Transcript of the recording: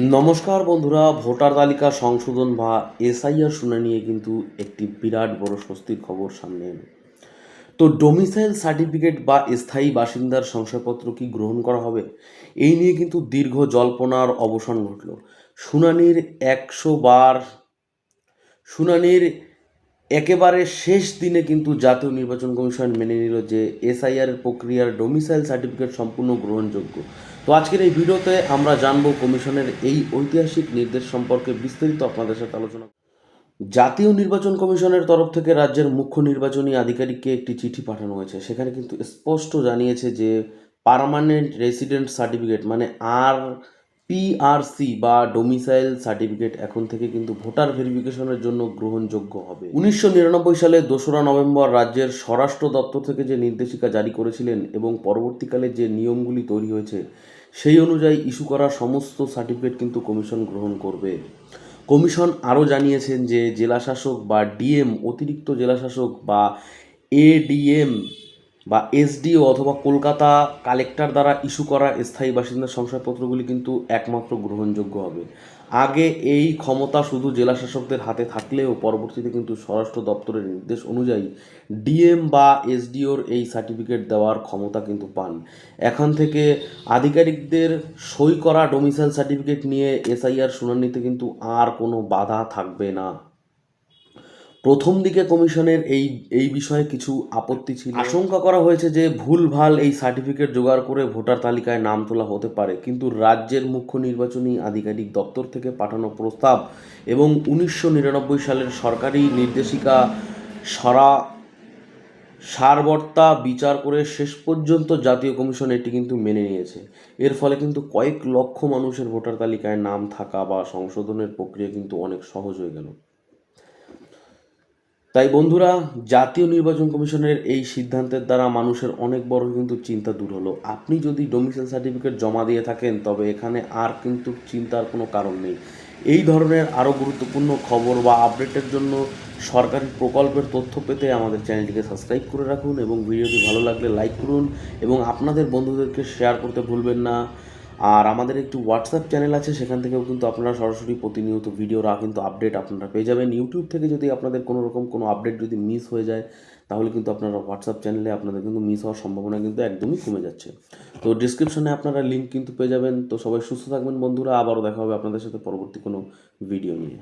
নমস্কার বন্ধুরা, ভোটার তালিকা সংশোধন বা এসআইআর শুনে নিয়ে কিন্তু একটি বিরাট বড় স্বস্তির খবর সামনে এলো। তো ডোমিসাইল সার্টিফিকেট বা স্থায়ী বাসিন্দার শংসাপত্র কি গ্রহণ করা হবে? এই নিয়ে কিন্তু দীর্ঘ জল্পনার অবসান ঘটল। শুনানির একশো বার, শুনানির একেবারে শেষ দিনে কিন্তু জাতীয় নির্বাচন কমিশন মেনে নিল যে এসআইআর প্রক্রিয়ার ডোমিসাইল সার্টিফিকেট সম্পূর্ণ গ্রহণযোগ্য। তো আজকের এই ভিডিওতে আমরা জানব কমিশনের এই ঐতিহাসিক নির্দেশ সম্পর্কে বিস্তারিত আপনাদের সাথে আলোচনা জাতীয় নির্বাচন কমিশনের তরফ থেকে রাজ্যের মুখ্য নির্বাচনী আধিকারিককে একটি চিঠি পাঠানো হয়েছে। সেখানে কিন্তু স্পষ্ট জানিয়েছে যে পার্মানেন্ট রেসিডেন্ট সার্টিফিকেট মানে আর পিআরসি বা ডোমিসাইল সার্টিফিকেট এখন থেকে কিন্তু ভোটার ভেরিফিকেশনের জন্য গ্রহণযোগ্য হবে। উনিশশো নিরানব্বই সালে দোসরা নভেম্বর রাজ্যের স্বরাষ্ট্র দপ্তর থেকে যে নির্দেশিকা জারি করেছিলেন এবং পরবর্তীকালে যে নিয়মগুলি তৈরি হয়েছে, সেই অনুযায়ী ইস্যু করা সমস্ত সার্টিফিকেট কিন্তু কমিশন গ্রহণ করবে। কমিশন আরও জানিয়েছেন যে জেলাশাসক বা ডিএম অতিরিক্ত জেলাশাসক বা এডিএম বা এসডিও অথবা কলকাতা কালেক্টর দ্বারা ইস্যু করা স্থায়ী বাসিন্দার শংসাপত্রগুলি কিন্তু একমাত্র গ্রহণযোগ্য হবে। আগে এই ক্ষমতা শুধু জেলাশাসকদের হাতে থাকলেও পরবর্তীতে কিন্তু স্বরাষ্ট্র দপ্তরের নির্দেশ অনুযায়ী ডিএম বা এসডিওর এই সার্টিফিকেট দেওয়ার ক্ষমতা কিন্তু পান। এখান থেকে আধিকারিকদের সই করা ডোমিসাইল সার্টিফিকেট নিয়ে এসআইআর শুনানিতে কিন্তু আর কোনো বাধা থাকবে না। প্রথম দিকে কমিশনের এই এই বিষয়ে কিছু আপত্তি ছিল। আশঙ্কা করা হয়েছে যে ভুলভাল এই সার্টিফিকেট জোগাড় করে ভোটার তালিকায় নাম তোলা হতে পারে। কিন্তু রাজ্যের মুখ্য নির্বাচনী আধিকারিক দপ্তর থেকে পাঠানো প্রস্তাব এবং উনিশশো নিরানব্বই সালের সরকারি নির্দেশিকা সরা সারবর্তা বিচার করে শেষ পর্যন্ত জাতীয় কমিশন এটি কিন্তু মেনে নিয়েছে। এর ফলে কিন্তু কয়েক লক্ষ মানুষের ভোটার তালিকায় নাম থাকা বা সংশোধনের প্রক্রিয়া কিন্তু অনেক সহজ হয়ে গেল। তাই বন্ধুরা, জাতীয় নির্বাচন কমিশনের এই সিদ্ধান্তের দ্বারা মানুষের অনেক বড় কিন্তু চিন্তা দূর হলো। আপনি যদি ডোমিসাইল সার্টিফিকেট জমা দিয়ে থাকেন, তবে এখানে আর কিন্তু চিন্তার কোনো কারণ নেই। এই ধরনের আরও গুরুত্বপূর্ণ খবর বা আপডেটের জন্য সরকারি প্রকল্পের তথ্য পেতে আমাদের চ্যানেলটিকে সাবস্ক্রাইব করে রাখুন এবং ভিডিওটি ভালো লাগলে লাইক করুন এবং আপনাদের বন্ধুদেরকে শেয়ার করতে ভুলবেন না। আর আমাদের একটি হোয়াটসঅ্যাপ চ্যানেল আছে, সেখান থেকেও কিন্তু আপনারা সরাসরি প্রতিনিয়ত ভিডিওরা কিন্তু আপডেট আপনারা পেয়ে যাবেন। ইউটিউব থেকে যদি আপনাদের কোনো রকম কোনো আপডেট যদি মিস হয়ে যায়, তাহলে কিন্তু আপনারা হোয়াটসঅ্যাপ চ্যানেলে আপনাদের কিন্তু মিস হওয়ার সম্ভাবনা কিন্তু একদমই কমে যাচ্ছে। তো ডিসক্রিপশনে আপনারা লিঙ্ক কিন্তু পেয়ে যাবেন। তো সবাই সুস্থ থাকবেন বন্ধুরা। আবারও দেখা হবে আপনাদের সাথে পরবর্তী কোনো ভিডিও নিয়ে।